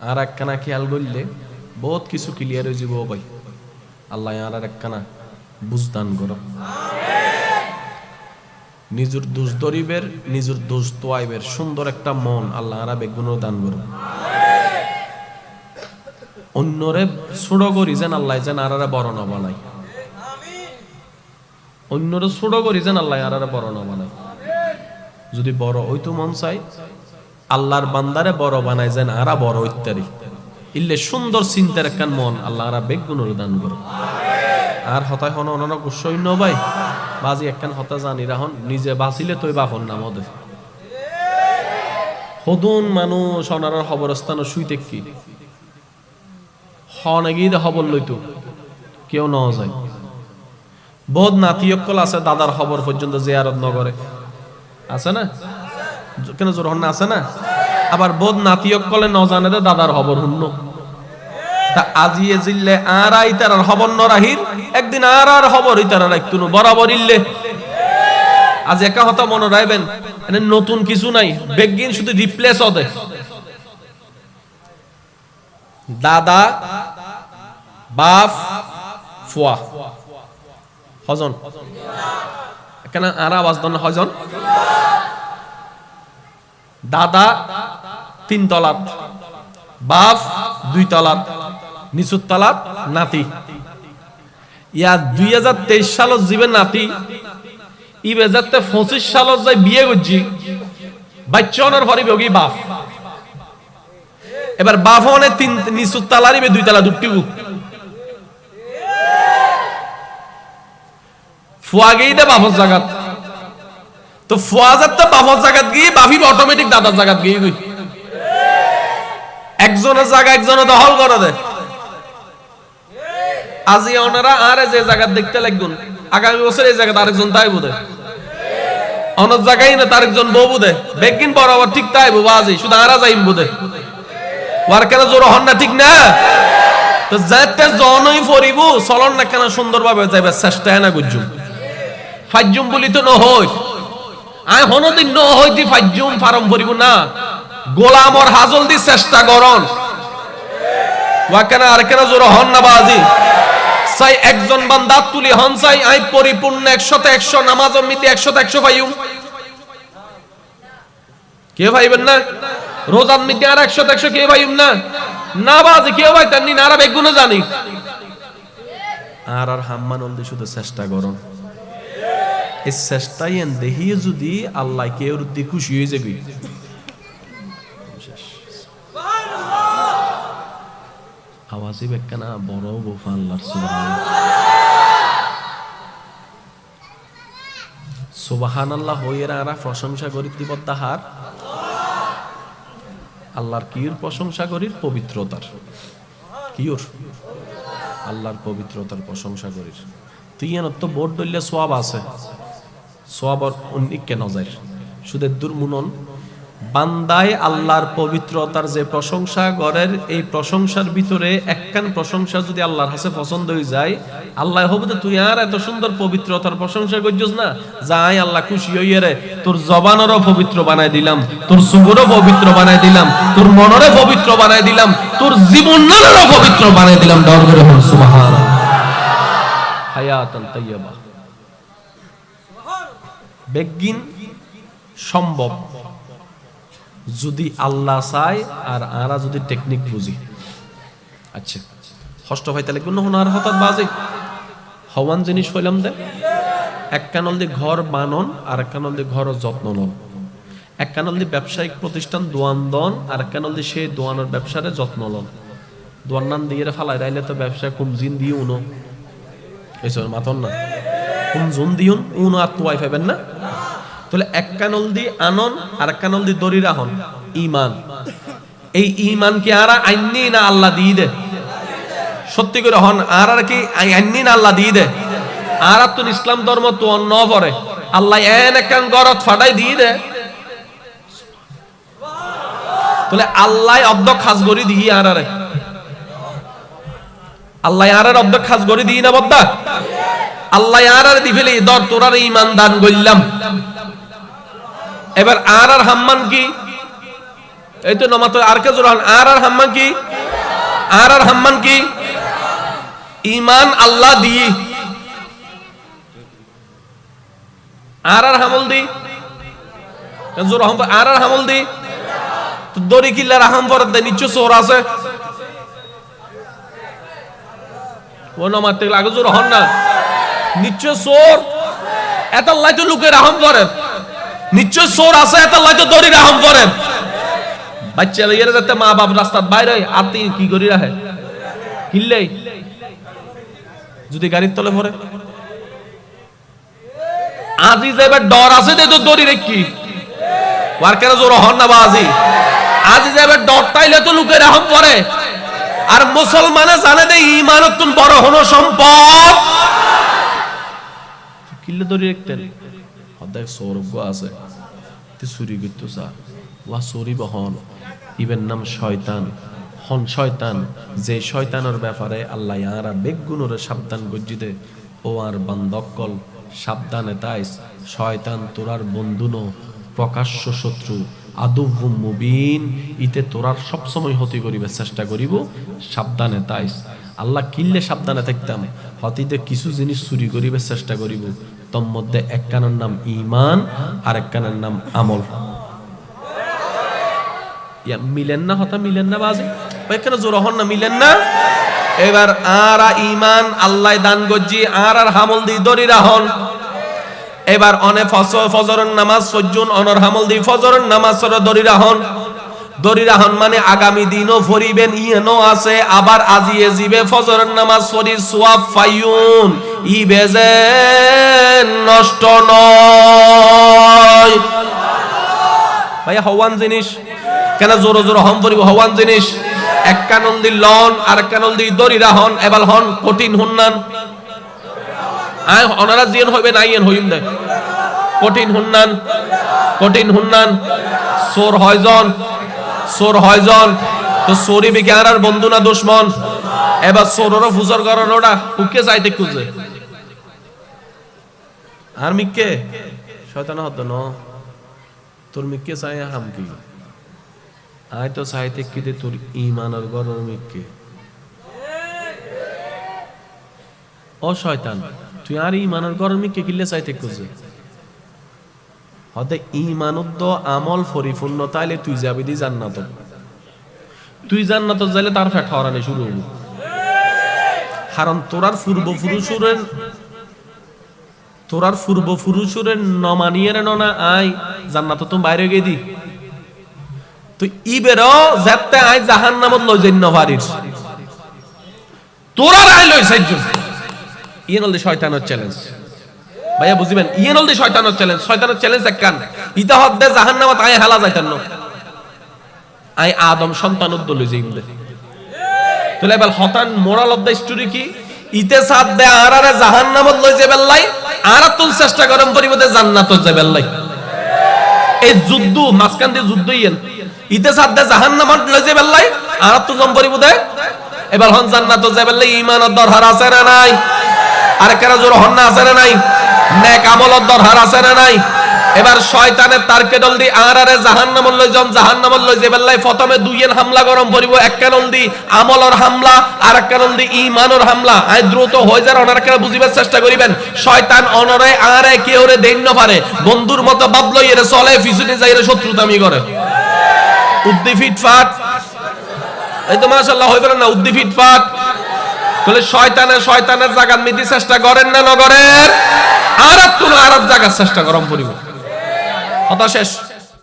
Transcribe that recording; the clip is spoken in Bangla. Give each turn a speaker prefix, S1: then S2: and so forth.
S1: আর একখানা খেয়াল করলে বহুত কিছু ক্লিয়ার হয়ে যাব ভাই। আল্লাহ আর একখানা বুঝদান করো। নিজের দোষ দরিবের নিজের দোষ তোয়াইবের সুন্দর একটা মন আল্লাহ আরা বেগুনও দান করো অন্যরে ছোট করি যেন আল্লাহ যেন আর বড় না বানাই অন্যরে ছোট করি যেন আল্লাহ আর বড় না বানাই যদি বড় হইতো মন চাই আল্লাহর বান্দারে বড় বানাই যেন আরা বড় ইত্যাদি। ইল্লে সুন্দর চিন্তার একখান মন আল্লাহ আরা বেগুনের দান করো। আর হতায় হন অনারা সৈন্য ভাই। বাজি একখান হতা জানি রাহন, নিজে বাঁচিলে তুই বাহন নাম ওদের হদুন মানুষ অনারার খবরস্থান শুইতে কি? হনে গিয়ে খবর লইতো, কেউ ন যায়। বহুত নাতিয়কল আছে দাদার খবর পর্যন্ত জিয়ারত নগরে। আছে না? কেন জোর হন না, আছে না? আবার বহুত নাতিয়ক কলে জানে দে দাদার খবর শুনল তা আজিয়ে জিল্লে আর আই তার খবর ন রাহির? একদিন আর আর খবর ইতারা রাখতো বরাবর ইল্লে। আজ একা হতা মনে রাখবেন নতুন কিছু নাই, বেগিন শুধু রিপ্লেস হতে দাদা, বাপ, ফুয়া। হজন। কেন আর আওয়াজ দন হজন। দাদা, তিন তলাত। বাপ, দুই তলাত। নিচুর তলাত, নাতি। ইয়া দুই হাজার তেইশ সালত জীবে নাতি ই বেজাতে পঁচিশ সালত যাই বিয়ে করছি বাচ্চনের ভরিবে ওগি বাপ। এবার বাপ অনেক তিন, নিচুর তালারিবে দুই তালা দুটিব ফুয়া গেই দে বাপর জাগাত। তো ফুয়া যাতে বাপর জাগাত গিয়ে বাফিব অটোমেটিক দাদার জাগাত গিয়ে গই একজনের জায়গা একজনে দখল করে দে। আজি ওনারা আর যে জায়গা দেখতে লাগবেন আগামী বছর এই জায়গাতে আরেকজন তাই বোধে অনেক জায়গায় না তার একজন বউ বোধে বেগিন বরাবর ঠিক তাই বউ আজি। শুধু আরা যাইম বোধে ওয়ার কেন জোর হন না ঠিক না? তো যাতে জনই ফরিব চলন না কেন সুন্দরভাবে যাইবে চেষ্টা না গুজুম। ফাজ্জুম বলি তো নহই আই হনদিন নহই দি ফাজ্জুম ফারম ফরিব না। গোলামর হাজল দি চেষ্টা করন ওয়া কেন আর কেন জোর হন না বাজি। চাই একজন বান্দা তুলি হন চাই, আই পরিপূর্ণ একশতে একশো নামাজ মিতি একশতে একশো পাইম কে ভাইবেন না? রোজান মিতি আর একশতে একশো কে ভাইম না? না বাজি কেউ ভাই তেমনি নারা বেগুনে জানি। আর আর হাম্মান অলদি শুধু চেষ্টা করুন এই চেষ্টাই এন দেখিয়ে যদি আল্লাহ কেউ দি খুশি হয়ে যাবি। আওয়াজই বেকানা বড় বোফা আল্লাহর সুবহান আল্লাহ হইয়েরা আরা প্রশংসা করি দিব তাহার। আল্লাহর কির প্রশংসা করি পবিত্রতার। কিওর? আল্লাহর পবিত্রতার প্রশংসা করি তুই এন তো বোর্ড দলিলে সোয়াব আছে। সোয়াবর উন্নিক কেন যায় সুদের দুর্মুনন বান্দায় আল্লাহর পবিত্রতার যে প্রশংসা গড়ের এই প্রশংসার ভিতরে একখান প্রশংসা যদি আল্লাহর হাসে পছন্দ হয়ে যায়, আল্লাহ হবে তো তুই আর এত সুন্দর পবিত্রতার প্রশংসা করছিস না? যাই আল্লাহ খুশি হইয়ে রে, তোর জবানেরও পবিত্র বানাই দিলাম, তোর সুগরও পবিত্র বানাই দিলাম, তোর মনরে পবিত্র বানাই দিলাম, তোর জীবনেরও পবিত্র বানাই দিলাম ডর করে সুবহান হায়াতান তাইয়্যিবা। বেগিন সম্ভব। যদি আল্লাহ চায় আর আরা যদি টেকনিক বুঝি। আচ্ছা হষ্ট ভাইতে লাগবে না আর হঠাৎ বাজে। হওয়ান জিনিস হইলাম দে। এক কানল দিয়ে ঘর বানন, আর এক কানল দিয়ে ঘর যত্ন নন। এক কানল দিয়ে ব্যবসায়িক প্রতিষ্ঠান দোয়ান দন, আর এক কানল দিয়ে সেই দোয়ানোর ব্যবসারে যত্ন লন দোয়ান নাম দিয়ে ফালাই রাইলে তো ব্যবসা কোন জিন দিয়ে উনো এইসব মাথন না কোন জুন দিউন উনো আর তোয়াই পাবেন না। তাহলে এক কানল দি আনন, আর এক কানল দি দড়ি রাহন ইমান। এই ইমান কি আর আইনি না আল্লাহ দিয়ে দে? সত্যি করে হন, আর আর কি আইনি না আল্লাহ দিয়ে দে? আর তো ইসলাম ধর্ম তো অন্য পরে। আল্লাহ এন একখান গরত ফাটাই দিয়ে দে। তাহলে আল্লাহ অব্দ খাস গড়ি দিই আর আরে। আল্লাহ আর অব্দ খাস গড়ি দিই না বদ্দা? আল্লাহ আর আর দি ফেলি দর তোরার ইমান দান করলাম। এবার আর আর হাম্মান কি? এই তো নমাত আর কে জোরান, আর আর হাম্মান কি? আর আর হাম্মান কি? ইমান আল্লাহ দি আর আর হামল দি। জোর হাম আর আর হামল দি? দড়ি কিল্লার আহাম পরাত দেয়, নিশ্চয় চোর আছে। ও নমাতে লাগে জোর হন না। নিশ্চয় চোর। এত লাই তো লোকের আহম করেন নিশ্চয় আছে এত লাই তো দড়ির আহম করেন বাচ্চা লইয়া যাতে মা বাপ রাস্তার বাইরে, আতি কি করি রাখে? কিনলেই যদি গাড়ির তলে ভরে। আজি ডর আছে তো ওয়ার্কের জোর হন না বাজি আজি? যাইবার ডর তাইলে তো লোকের আহম করে। আর মুসলমানে জানে দে ইমানত বড় হনো সম্পদ। কিল্লে দড়ি রাখতেন অর্ধেক সৌরভ আছে। তে চুরি করতো স্যার ওয়া চুরি বহন। ইবের নাম শয়তান। হন শয়তান। যে শয়তানের ব্যাপারে আল্লাহ ইয়ারা বেগুনরে সাবধান গজ্জিতে। ও আর বান্দকল সাবধানে তাইস। শয়তান তোরার বন্ধুনো প্রকাশ্য শত্রু। আদুব্বু মুবিন। ইতে তোরার সবসময় হতি করিবে, চেষ্টা করিব। সাবধানে তাইস। আল্লাহ কিল্লে সাবধানে থাকতাম। হতিতে কিছু জিনিস চুরি করিবে, চেষ্টা করিব। তোর মধ্যে এক কানের নাম ইমান আর এক কানের নাম আমল। মিলেন না হতা, মিলেন না বাজে? এখানে জোর হন না, মিলেন না? এবার আর ইমান আল্লাহ দান গজ্জি আর আর হামল দি দরি রাহন এবার অনে ফজরের নামাজ সজ্জন, অনর হামল দি, ফজরের নামাজ সর দরি রাহন দরি রাহন মানে আগামী দিনও ফরিবেন ইয়েনো আছে। আবার আজিয়ে জিবে ফজরের নামাজ ফরি সোয়াব ফাইউন ই বেজে নষ্ট নয়। ভাইয়া, হওয়ান জিনিস। কেন জোরো জোরো হম পরিব হওয়ান জিনিস। এক কানন লন, আর এক কানন দি দরি রাহন এবার হন কঠিন হুন্নান। আয়, অনারা জিয়ন হইবে না ইয়েন হইম দে। কঠিন হুন্নান কঠিন হুন্নান। সোর হয়জন সোর হয়জন তো সোরি বিজ্ঞান আর বন্ধু না দুশ্মন। এবার সোররও ফুজর করার ওটা উকে চাইতে খুঁজে আর মিক্কে শয়তান হতো ন। তোর মিক্কে চাই হাম কি? আয় তো চাইতে কিতে তোর ইমানের গরর মিক্কে ও শয়তান, তুই আর ইমানের গরর মিক্কে কিল্লে চাইতে খুঁজে হতে ইমানুদ্দ আমল পরিপূর্ণ তাইলে তুই যাবি দি জান্নাত। তুই জান্নাত যাইলে তার ফ্যাট হরানি শুরু হব কারণ তোরার পূর্বপুরুষের তোরার পূর্বপুরুষের নমানিয়ে ননা আই জান্নাত তুমি বাইরে গিয়ে দি। তুই ইবেরও যাতে আই জাহান নামত লই যাই নভারির তোরার আই লই সাইজন ইয়ে নলদি শয়তানের চ্যালেঞ্জ ভাইয়া বুঝিবেন ইয়ে নলদি শয়তানের চ্যালেঞ্জ শয়তানের চ্যালেঞ্জ এক কান। ইতা হদ্দে জাহান নামত আই হেলা যাইতেন ন। আই আদম সন্তান উদ্দল যাইম দে তাহলে এবার হতান মোরাল অফ দ্য স্টোরি কি? ইতে সাথ দে আর আরে জাহান নামত লই যাবেন লাই আর তুল চেষ্টা করম পরিবতে জান্নাত যাবেন লাই। এই যুদ্ধ, মাঝখান দিয়ে যুদ্ধ ইয়েন। ইতে সাথ দে জাহান নামত লই যাবেন লাই আর তো জম পরিবতে এবার হন জান্নাত যাবেন লাই ইমানত দরহার আছে না নাই? আর কেন জোর হন না আছে না নাই? নেক আমলত দরহার আছে না নাই? এবার শয়তানের তারকে দল দি জাহান্নামল লই জাহান্নামল লই প্রথমে দুইয়েন হামলা গরম পড়িব এক কানন দি আমলর হামলা, আর এক কানন দি হামলা। আই দ্রুত যার বুঝিবার চেষ্টা করিবেন। শয়তান অনরে আরে কেউরে দেন না পারে। বন্ধুর মতো বাপ লই এর চলে যাইরে শত্রুতামি করে। উদ্দি ফিটফাট এই তো মাশাআল্লাহ, হইবে না উদ্দি ফিটফাট তাহলে শয়তানের শয়তানের জায়গা মিতি চেষ্টা করেন না নগরের? আর তুলো আরব জায়গার চেষ্টা করম পরিব কথা শেষ।